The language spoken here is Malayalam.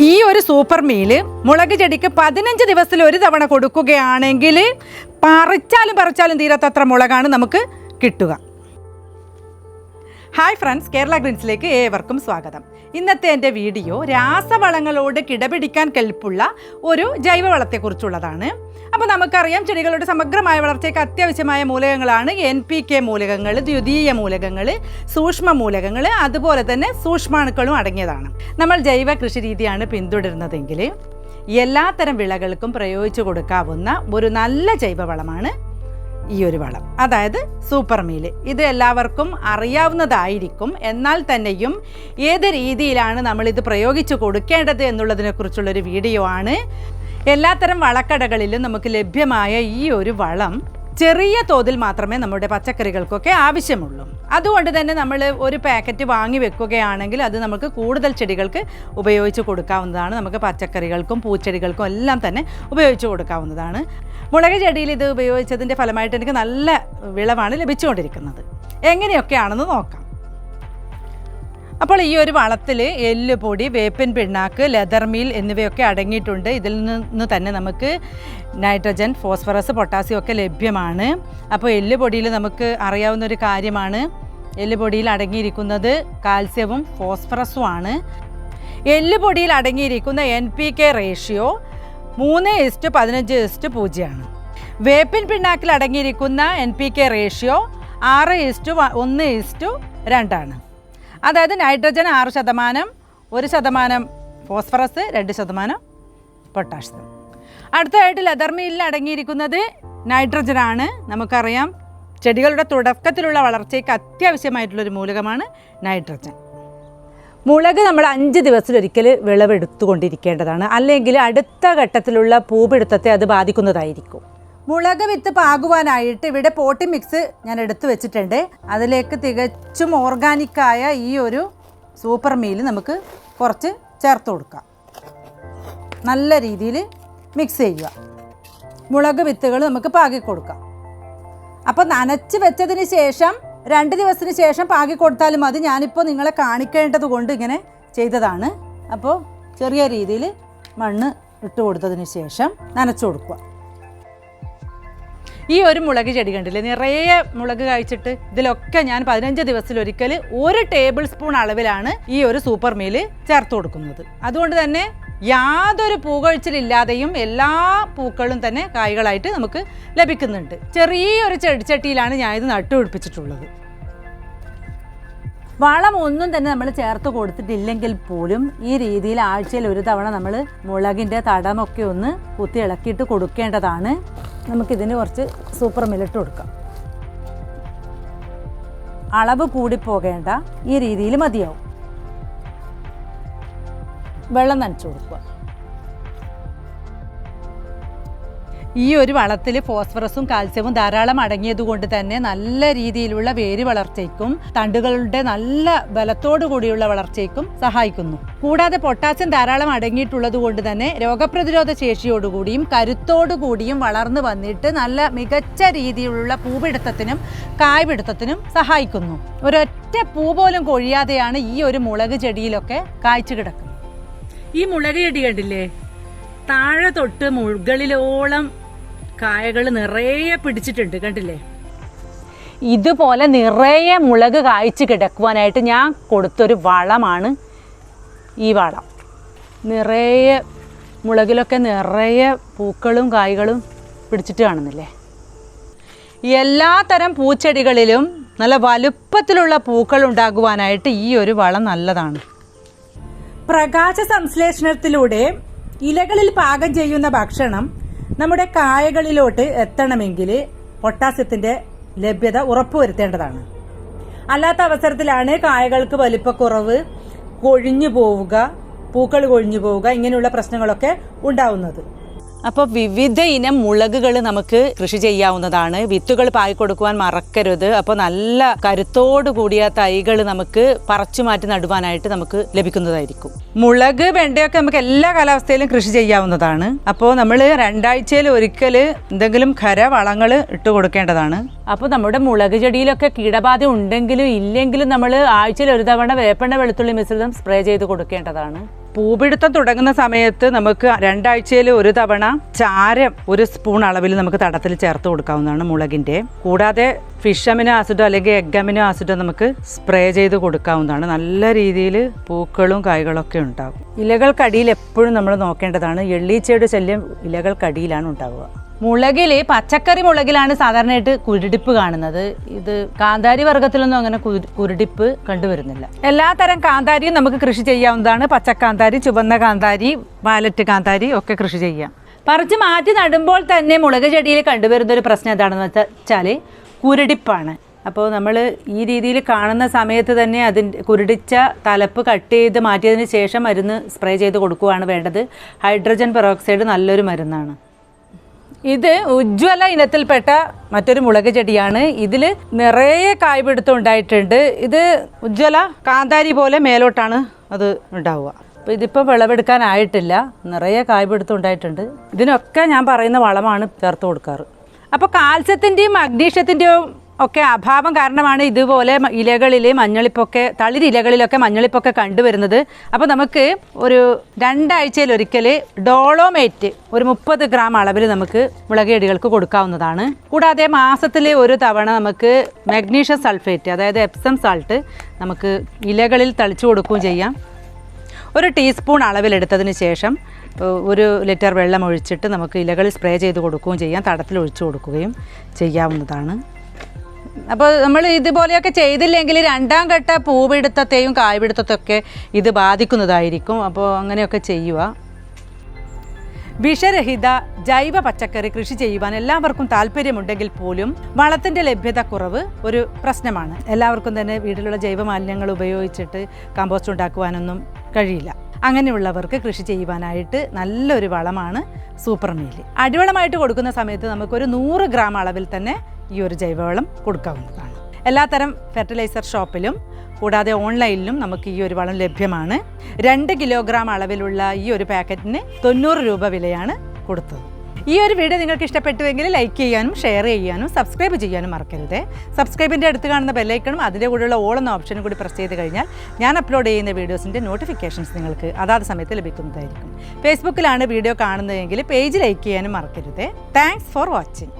ഈ ഒരു സൂപ്പർ മീൽ മുളക് ചെടിക്ക് പതിനഞ്ച് ദിവസത്തിൽ ഒരു തവണ കൊടുക്കുകയാണെങ്കിൽ പറിച്ചാലും പറിച്ചാലും തീരാത്തത്ര മുളകാണ് നമുക്ക് കിട്ടുക. ഹായ് ഫ്രണ്ട്സ് കേരള ഗ്രീൻസിലേക്ക് ഏവർക്കും സ്വാഗതം. ഇന്നത്തെ എന്റെ വീഡിയോ രാസവളങ്ങളോട് കിടപിടിക്കാൻ കെൽപ്പുള്ള ഒരു ജൈവവളത്തെക്കുറിച്ചുള്ളതാണ്. അപ്പോൾ നമുക്കറിയാം ചെടികളുടെ സമഗ്രമായ വളർച്ചയ്ക്ക് അത്യാവശ്യമായ മൂലകങ്ങളാണ് എൻ പി കെ മൂലകങ്ങൾ ദ്വിതീയ മൂലകങ്ങൾ സൂക്ഷ്മ മൂലകങ്ങൾ അതുപോലെ തന്നെ സൂക്ഷ്മാണുക്കളും അടങ്ങിയതാണ്. നമ്മൾ ജൈവ കൃഷി രീതിയാണ് പിന്തുടരുന്നതെങ്കിൽ എല്ലാത്തരം വിളകൾക്കും പ്രയോഗിച്ചു കൊടുക്കാവുന്ന ഒരു നല്ല ജൈവവളമാണ് ഈ ഒരു വളം. അതായത് സൂപ്പർ മീൽ. ഇത് എല്ലാവർക്കും അറിയാവുന്നതായിരിക്കും. എന്നാൽ തന്നെയും ഏത് രീതിയിലാണ് നമ്മൾ ഇത് പ്രയോഗിച്ചു കൊടുക്കേണ്ടത് എന്നുള്ളതിനെക്കുറിച്ചുള്ളൊരു വീഡിയോ ആണ്. എല്ലാത്തരം വളക്കടകളിലും നമുക്ക് ലഭ്യമായ ഈ ഒരു വളം ചെറിയ തോതിൽ മാത്രമേ നമ്മുടെ പച്ചക്കറികൾക്കൊക്കെ ആവശ്യമുള്ളൂ. അതുകൊണ്ട് തന്നെ നമ്മൾ ഒരു പാക്കറ്റ് വാങ്ങി വെക്കുകയാണെങ്കിൽ അത് നമുക്ക് കൂടുതൽ ചെടികൾക്ക് ഉപയോഗിച്ച് കൊടുക്കാവുന്നതാണ്. നമുക്ക് പച്ചക്കറികൾക്കും പൂച്ചെടികൾക്കും എല്ലാം തന്നെ ഉപയോഗിച്ച് കൊടുക്കാവുന്നതാണ്. മുളക് ചെടിയിൽ ഇത് ഉപയോഗിച്ചതിന്റെ ഫലമായിട്ട് എനിക്ക് നല്ല വിളവാണ് ലഭിച്ചുകൊണ്ടിരിക്കുന്നത്. എങ്ങനെയൊക്കെയാണെന്ന് നോക്കാം. അപ്പോൾ ഈ ഒരു വളത്തിൽ എല്ലുപൊടി വേപ്പിൻ പിണ്ണാക്ക് ലെതർ മീൽ എന്നിവയൊക്കെ അടങ്ങിയിട്ടുണ്ട്. ഇതിൽ നിന്ന് തന്നെ നമുക്ക് നൈട്രജൻ ഫോസ്ഫറസ് പൊട്ടാസ്യം ഒക്കെ ലഭ്യമാണ്. അപ്പോൾ എല്ലുപൊടിയിൽ നമുക്ക് അറിയാവുന്ന ഒരു കാര്യമാണ്. എല്ലുപൊടിയിൽ അടങ്ങിയിരിക്കുന്നത് കാൽസ്യവും ഫോസ്ഫറസും ആണ്. എല്ലുപൊടിയിൽ അടങ്ങിയിരിക്കുന്ന എൻ പി കെ റേഷ്യോ മൂന്ന് ഇസ്റ്റ് പതിനഞ്ച് ഇസ്റ്റ് പൂജ്യമാണ്. വേപ്പിൻ പിണ്ണാക്കിൽ അടങ്ങിയിരിക്കുന്ന എൻ പി കെ റേഷ്യോ ആറ് ഇസ്റ്റു ഒന്ന് ഇസ്റ്റു രണ്ടാണ്. അതായത് നൈട്രജൻ ആറ് ശതമാനം ഒരു ശതമാനം ഫോസ്ഫറസ് രണ്ട് ശതമാനം പൊട്ടാഷ്യം അടുത്തതായിട്ട് ലെതർ മീലിൽ അടങ്ങിയിരിക്കുന്നത് നൈട്രജനാണ് നമുക്കറിയാം ചെടികളുടെ തുടക്കത്തിലുള്ള വളർച്ചയ്ക്ക് അത്യാവശ്യമായിട്ടുള്ളൊരു മൂലകമാണ് നൈട്രജൻ മുളക് നമ്മൾ അഞ്ച് ദിവസത്തിലൊരിക്കൽ വിളവെടുത്തുകൊണ്ടിരിക്കേണ്ടതാണ്. അല്ലെങ്കിൽ അടുത്ത ഘട്ടത്തിലുള്ള പൂപിടുത്തത്തെ അത് ബാധിക്കുന്നതായിരിക്കും. മുളക് വിത്ത് പാകുവാനായിട്ട് ഇവിടെ പോട്ടി മിക്സ് ഞാൻ എടുത്തു വെച്ചിട്ടുണ്ട്. അതിലേക്ക് തികച്ചും ഓർഗാനിക്കായ ഈ ഒരു സൂപ്പർ മീൽ നമുക്ക് കുറച്ച് ചേർത്ത് കൊടുക്കാം. നല്ല രീതിയിൽ മിക്സ് ചെയ്യുക. മുളക് വിത്തുകൾ നമുക്ക് പാകി കൊടുക്കാം. അപ്പോൾ നനച്ച് വെച്ചതിന് ശേഷം രണ്ട് ദിവസത്തിന് ശേഷം പാകി കൊടുത്താലും മതി. ഞാനിപ്പോൾ നിങ്ങളെ കാണിക്കേണ്ടത് കൊണ്ട് ഇങ്ങനെ ചെയ്തതാണ്. അപ്പോൾ ചെറിയ രീതിയിൽ മണ്ണ് ഇട്ട് കൊടുത്തതിന് ശേഷം നനച്ചു കൊടുക്കുക. ഈ ഒരു മുളക് ചെടി കണ്ടില്ലേ? നിറയെ മുളക് കഴിച്ചിട്ട് ഇതിലൊക്കെ ഞാൻ പതിനഞ്ച് ദിവസത്തിലൊരിക്കൽ ഒരു ടേബിൾ സ്പൂൺ അളവിലാണ് ഈ ഒരു സൂപ്പർ മീൽ ചേർത്ത് കൊടുക്കുന്നത്. അതുകൊണ്ട് തന്നെ യാതൊരു പൂകൊഴിച്ചിലില്ലാതെയും എല്ലാ പൂക്കളും തന്നെ കായ്കളായിട്ട് നമുക്ക് ലഭിക്കുന്നുണ്ട്. ചെറിയൊരു ചെടിച്ചട്ടിയിലാണ് ഞാൻ ഇത് നട്ടുപിടിപ്പിച്ചിട്ടുള്ളത് വളം ഒന്നും തന്നെ നമ്മൾ ചേർത്ത് കൊടുത്തിട്ടില്ലെങ്കിൽ പോലും ഈ രീതിയിൽ ആഴ്ചയിൽ ഒരു തവണ നമ്മൾ മുളകിന്റെ തടമൊക്കെ ഒന്ന് കുത്തി ഇളക്കിയിട്ട് കൊടുക്കേണ്ടതാണ്. നമുക്കിതിന് കുറച്ച് സൂപ്പർ മില്ലിട്ട് കൊടുക്കാം. അളവ് കൂടിപ്പോകേണ്ട ഈ രീതിയിൽ മതിയാവും. വെള്ളം നനച്ചു കൊടുക്കുക. ഈ ഒരു വളത്തിൽ ഫോസ്ഫറസും കാൽസ്യവും ധാരാളം അടങ്ങിയതുകൊണ്ട് തന്നെ നല്ല രീതിയിലുള്ള വേര് വളർച്ചയ്ക്കും തണ്ടുകളുടെ നല്ല ബലത്തോടു കൂടിയുള്ള വളർച്ചയ്ക്കും സഹായിക്കുന്നു. കൂടാതെ പൊട്ടാസ്യം ധാരാളം അടങ്ങിയിട്ടുള്ളത് കൊണ്ട് തന്നെ രോഗപ്രതിരോധ ശേഷിയോടുകൂടിയും കരുത്തോടു കൂടിയും വളർന്നു വന്നിട്ട് നല്ല മികച്ച രീതിയിലുള്ള പൂപിടുത്തത്തിനും കായ്പിടുത്തത്തിനും സഹായിക്കുന്നു. ഒരൊറ്റ പൂ പോലും കൊഴിയാതെയാണ് ഈ ഒരു മുളക് ചെടിയിലൊക്കെ കായ്ച്ചു കിടക്കുന്നത്. ഈ മുളക് ചെടി കണ്ടില്ലേ? താഴെ തൊട്ട് മുകളിലോളം കായകൾ നിറയെ പിടിച്ചിട്ടുണ്ട് കണ്ടില്ലേ? ഇതുപോലെ നിറയെ മുളക് കായ്ച്ച് കിടക്കുവാനായിട്ട് ഞാൻ കൊടുത്തൊരു വളമാണ് ഈ വളം. നിറയെ മുളകിലൊക്കെ നിറയെ പൂക്കളും കായ്കളും പിടിച്ചിട്ട് കാണുന്നില്ലേ? എല്ലാ തരം പൂച്ചെടികളിലും നല്ല വലുപ്പത്തിലുള്ള പൂക്കൾ ഉണ്ടാകുവാനായിട്ട് ഈ ഒരു വളം നല്ലതാണ്. പ്രകാശ സംശ്ലേഷണത്തിലൂടെ ഇലകളിൽ പാകം ചെയ്യുന്ന ഭക്ഷണം നമ്മുടെ കായകളിലോട്ട് എത്തണമെങ്കിൽ പൊട്ടാസ്യത്തിന്റെ ലഭ്യത ഉറപ്പുവരുത്തേണ്ടതാണ്. അല്ലാത്ത അവസരത്തിലാണ് കായകൾക്ക് വലിപ്പക്കുറവ് കൊഴിഞ്ഞു പോവുക പൂക്കൾ കൊഴിഞ്ഞു പോവുക ഇങ്ങനെയുള്ള പ്രശ്നങ്ങളൊക്കെ ഉണ്ടാവുന്നത്. അപ്പോൾ വിവിധ ഇനം മുളകുകൾ നമുക്ക് കൃഷി ചെയ്യാവുന്നതാണ്. വിത്തുകൾ പായി കൊടുക്കുവാൻ മറക്കരുത്. അപ്പോൾ നല്ല കരുത്തോടു കൂടിയ തൈകൾ നമുക്ക് പറച്ചു മാറ്റി നടുവാനായിട്ട് നമുക്ക് ലഭിക്കുന്നതായിരിക്കും. മുളക് വെണ്ടയൊക്കെ നമുക്ക് എല്ലാ കാലാവസ്ഥയിലും കൃഷി ചെയ്യാവുന്നതാണ്. അപ്പോൾ നമ്മൾ രണ്ടാഴ്ചയിൽ ഒരിക്കൽ എന്തെങ്കിലും ഖര വളങ്ങൾ ഇട്ട് കൊടുക്കേണ്ടതാണ്. അപ്പോൾ നമ്മുടെ മുളക് ചെടിയിലൊക്കെ കീടബാധ ഉണ്ടെങ്കിലും ഇല്ലെങ്കിലും നമ്മൾ ആഴ്ചയിൽ ഒരു തവണ വേപ്പെണ്ണ വെളുത്തുള്ളി മിശ്രിതം സ്പ്രേ ചെയ്ത് കൊടുക്കേണ്ടതാണ്. പൂപിടുത്തം തുടങ്ങുന്ന സമയത്ത് നമുക്ക് രണ്ടാഴ്ചയിൽ ഒരു തവണ ചാരം ഒരു സ്പൂൺ അളവിൽ നമുക്ക് തടത്തിൽ ചേർത്ത് കൊടുക്കാവുന്നതാണ് മുളകിന്റെ. കൂടാതെ ഫിഷ് അമിനോ ആസിഡോ അല്ലെങ്കിൽ എഗ് അമിനോ ആസിഡോ നമുക്ക് സ്പ്രേ ചെയ്ത് കൊടുക്കാവുന്നതാണ്. നല്ല രീതിയിൽ പൂക്കളും കായ്കളൊക്കെ ഉണ്ടാകും ഇലകൾക്കടിയിൽ എപ്പോഴും നമ്മൾ നോക്കേണ്ടതാണ്. എള്ളീച്ചയുടെ ശല്യം ഇലകൾക്കടിയിലാണ് ഉണ്ടാവുക. മുളകിൽ പച്ചക്കറി മുളകിലാണ് സാധാരണയായിട്ട് കുരുടിപ്പ് കാണുന്നത്. ഇത് കാന്താരി വർഗത്തിലൊന്നും അങ്ങനെ കുരുടിപ്പ് കണ്ടുവരുന്നില്ല. എല്ലാത്തരം കാന്താരിയും നമുക്ക് കൃഷി ചെയ്യാവുന്നതാണ്. പച്ചക്കാന്താരി ചുവന്ന കാന്താരി വാലറ്റ് കാന്താരി ഒക്കെ കൃഷി ചെയ്യാം. പറിച്ച് മാറ്റി നടുമ്പോൾ തന്നെ മുളക് ചെടിയിൽ കണ്ടുവരുന്ന ഒരു പ്രശ്നം എന്താണെന്ന് വെച്ചാൽ കുരുടിപ്പാണ്. അപ്പോൾ നമ്മൾ ഈ രീതിയിൽ കാണുന്ന സമയത്ത് തന്നെ അതിന്റെ കുരുടിച്ച തലപ്പ് കട്ട് ചെയ്ത് മാറ്റിയതിന് ശേഷം മരുന്ന് സ്പ്രേ ചെയ്ത് കൊടുക്കുകയാണ് വേണ്ടത്. ഹൈഡ്രജൻ പെറോക്സൈഡ് നല്ലൊരു മരുന്നാണ്. ഇത് ഉജ്ജ്വല ഇനത്തിൽപ്പെട്ട മറ്റൊരു മുളക് ചെടിയാണ്. ഇതിൽ നിറയെ കായ്പിടുത്തം ഉണ്ടായിട്ടുണ്ട്. ഇത് ഉജ്ജ്വല കാന്താരി പോലെ മേലോട്ടാണ് അത് ഉണ്ടാവുക. അപ്പോൾ ഇതിപ്പോൾ വിളവെടുക്കാനായിട്ടില്ല നിറയെ കായ്പിടുത്തം ഉണ്ടായിട്ടുണ്ട്. ഇതിനൊക്കെ ഞാൻ പറയുന്ന വളമാണ് ചേർത്ത് കൊടുക്കാറ്. അപ്പോൾ കാൽസ്യത്തിന്റെയും മഗ്നീഷ്യത്തിന്റെയും ഒക്കെ അഭാവം കാരണമാണ് ഇതുപോലെ ഇലകളിൽ മഞ്ഞളിപ്പൊക്കെ തളിരിലകളിലൊക്കെ മഞ്ഞളിപ്പൊക്കെ കണ്ടുവരുന്നത്. അപ്പോൾ നമുക്ക് ഒരു രണ്ടാഴ്ചയിൽ ഒരിക്കൽ ഡോളോമേറ്റ് ഒരു മുപ്പത് ഗ്രാം അളവിൽ നമുക്ക് മുളക് ചെടികൾക്ക് കൊടുക്കാവുന്നതാണ്. കൂടാതെ മാസത്തിൽ ഒരു തവണ നമുക്ക് മഗ്നീഷ്യം സൾഫേറ്റ് അതായത് എപ്സം സാൾട്ട് നമുക്ക് ഇലകളിൽ തളിച്ചു കൊടുക്കുകയും ചെയ്യാം. ഒരു ടീസ്പൂൺ അളവിലെടുത്തതിന് ശേഷം ഒരു ലിറ്റർ വെള്ളം ഒഴിച്ചിട്ട് നമുക്ക് ഇലകളിൽ സ്പ്രേ ചെയ്ത് കൊടുക്കുകയും ചെയ്യാം. തടത്തിൽ ഒഴിച്ചു കൊടുക്കുകയും ചെയ്യാവുന്നതാണ്. അപ്പോൾ നമ്മൾ ഇതുപോലെയൊക്കെ ചെയ്തില്ലെങ്കിൽ രണ്ടാം ഘട്ട പൂപിടുത്തത്തെയും കായ്പിടുത്തത്തെയൊക്കെ ഇത് ബാധിക്കുന്നതായിരിക്കും. അപ്പോൾ അങ്ങനെയൊക്കെ ചെയ്യുക. വിഷരഹിത ജൈവ പച്ചക്കറി കൃഷി ചെയ്യുവാൻ എല്ലാവർക്കും താല്പര്യമുണ്ടെങ്കിൽ പോലും വളത്തിന്റെ ലഭ്യത കുറവ് ഒരു പ്രശ്നമാണ്. എല്ലാവർക്കും തന്നെ വീട്ടിലുള്ള ജൈവ മാലിന്യങ്ങൾ ഉപയോഗിച്ചിട്ട് കമ്പോസ്റ്റ് ഉണ്ടാക്കുവാനൊന്നും കഴിയില്ല. അങ്ങനെയുള്ളവർക്ക് കൃഷി ചെയ്യുവാനായിട്ട് നല്ലൊരു വളമാണ് സൂപ്പർ മീൽ അടിവളമായിട്ട് കൊടുക്കുന്ന സമയത്ത് നമുക്കൊരു നൂറ് ഗ്രാം അളവിൽ തന്നെ ഈ ഒരു ജൈവവളം കൊടുക്കാവുന്നതാണ്. എല്ലാത്തരം ഫെർട്ടിലൈസർ ഷോപ്പിലും കൂടാതെ ഓൺലൈനിലും നമുക്ക് ഈ ഒരു വളം ലഭ്യമാണ്. രണ്ട് കിലോഗ്രാം അളവിലുള്ള ഈ ഒരു പാക്കറ്റിന് തൊണ്ണൂറ് രൂപ വിലയാണ് കൊടുത്തത്. ഈ ഒരു വീഡിയോ നിങ്ങൾക്ക് ഇഷ്ടപ്പെട്ടുവെങ്കിൽ ലൈക്ക് ചെയ്യാനും ഷെയർ ചെയ്യാനും സബ്സ്ക്രൈബ് ചെയ്യാനും മറക്കരുത്. സബ്സ്ക്രൈബിന്റെ അടുത്ത് കാണുന്ന ബെല്ലൈക്കണും അതിന്റെ കൂടെയുള്ള ഓൾ എന്ന ഓപ്ഷനും കൂടി പ്രസ് ചെയ്ത് കഴിഞ്ഞാൽ ഞാൻ അപ്ലോഡ് ചെയ്യുന്ന വീഡിയോസിന്റെ നോട്ടിഫിക്കേഷൻസ് നിങ്ങൾക്ക് അതാത് സമയത്ത് ലഭിക്കുന്നതായിരിക്കും. ഫേസ്ബുക്കിലാണ് വീഡിയോ കാണുന്നതെങ്കിൽ പേജ് ലൈക്ക് ചെയ്യാനും മറക്കരുത്. Thanks for watching